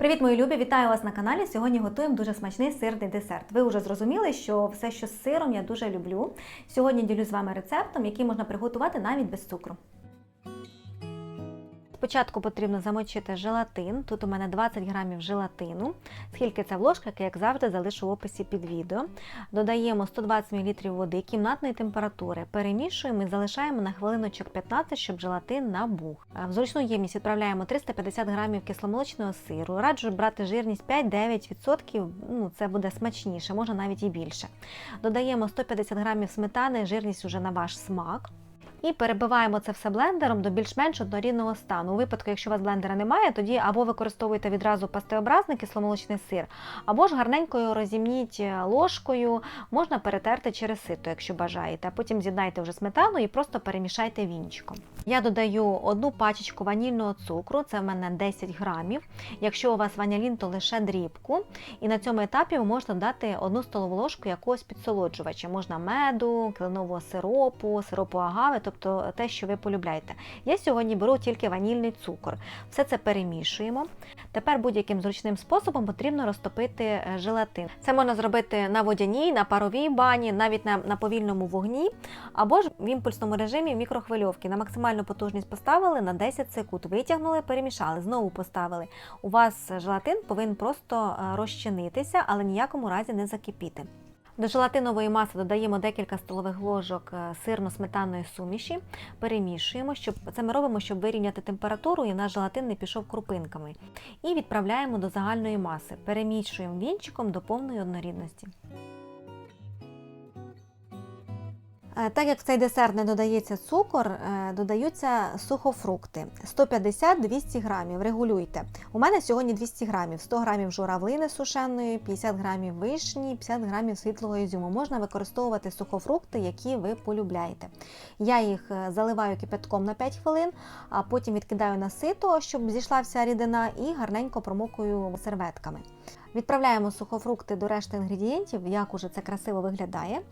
Привіт, мої любі! Вітаю вас на каналі. Сьогодні готуємо дуже смачний сирний десерт. Ви вже зрозуміли, що все, що з сиром, я дуже люблю. Сьогодні ділюсь з вами рецептом, який можна приготувати навіть без цукру. Спочатку потрібно замочити желатин. Тут у мене 20 грамів желатину. Скільки це в ложках, як завжди, залишу в описі під відео. Додаємо 120 мл води кімнатної температури, перемішуємо і залишаємо на хвилиночок 15, щоб желатин набух. В зручну ємність відправляємо 350 грамів кисломолочного сиру. Раджу брати жирність 5-9%, ну це буде смачніше, може навіть і більше. Додаємо 150 грамів сметани, жирність уже на ваш смак. І перебиваємо це все блендером до більш-менш однорідного стану. У випадку, якщо у вас блендера немає, тоді або використовуйте відразу пастеобразний кисломолочний сир, або ж гарненько його розімніть ложкою, можна перетерти через сито, якщо бажаєте. А потім з'єднайте вже сметану і просто перемішайте вінчиком. Я додаю одну пачечку ванільного цукру, це в мене 10 грамів. Якщо у вас ванілін, то лише дрібку. І на цьому етапі ви можете додати одну столову ложку якогось підсолоджувача. Можна меду, кленового сиропу, сиропу агави, тобто те, що ви полюбляєте. Я сьогодні беру тільки ванільний цукор. Все це перемішуємо. Тепер будь-яким зручним способом потрібно розтопити е, желатин. Це можна зробити на водяній, на паровій бані, навіть на, на повільному вогні, або ж в імпульсному режимі мікрохвильовки. На максимальну потужність поставили на 10 секунд. Витягнули, перемішали, знову поставили. У вас желатин повинен просто е, розчинитися, але ніякому разі не закипіти. До желатинової маси додаємо декілька столових ложок е, сирно-сметанної суміші, перемішуємо, щоб це ми робимо, щоб вирівняти температуру і наш желатин не пішов крупинками. І відправляємо до загальної маси. Перемішуємо вінчиком до повної однорідності. Е, Так як в цей десерт не додається цукор, е, додаються сухофрукти 150-200 грамів. Регулюйте. У мене сьогодні 200 грамів, 100 грамів журавлини сушеної, 50 грамів вишні, 50 грамів світлого ізюму. Можна використовувати сухофрукти, які ви полюбляєте. Я їх е, заливаю кипятком на 5 хвилин, а потім відкидаю на сито, щоб зійшла вся рідина, і гарненько промокую серветками. Відправляємо сухофрукти до решти інгредієнтів, як уже це красиво виглядає,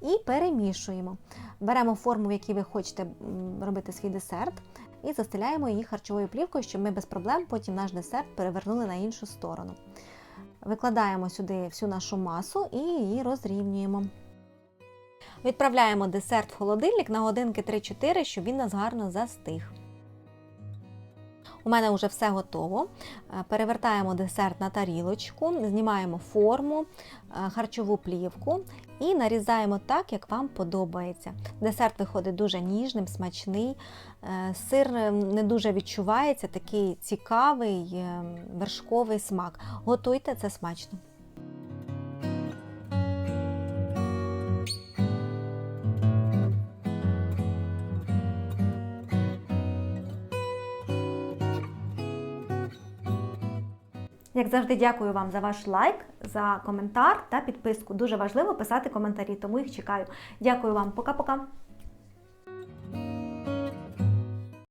і перемішуємо. Беремо форму, в якій ви хочете робити свій десерт, і застеляємо її харчовою плівкою, щоб ми без проблем потім наш десерт перевернули на іншу сторону. Викладаємо сюди всю нашу масу і її розрівнюємо. Відправляємо десерт в холодильник на годинки 3-4, щоб він нас гарно застиг. У мене вже все готово. Е, Перевертаємо десерт на тарілочку, знімаємо форму, е, харчову плівку і нарізаємо так, як вам подобається. Десерт виходить дуже ніжним, смачний. Е, Сир не дуже відчувається, такий цікавий вершковий смак. Готуйте це смачно. Як завжди, дякую вам за ваш лайк, за коментар та підписку. Дуже важливо писати коментарі, тому їх чекаю. Дякую вам, пока-пока.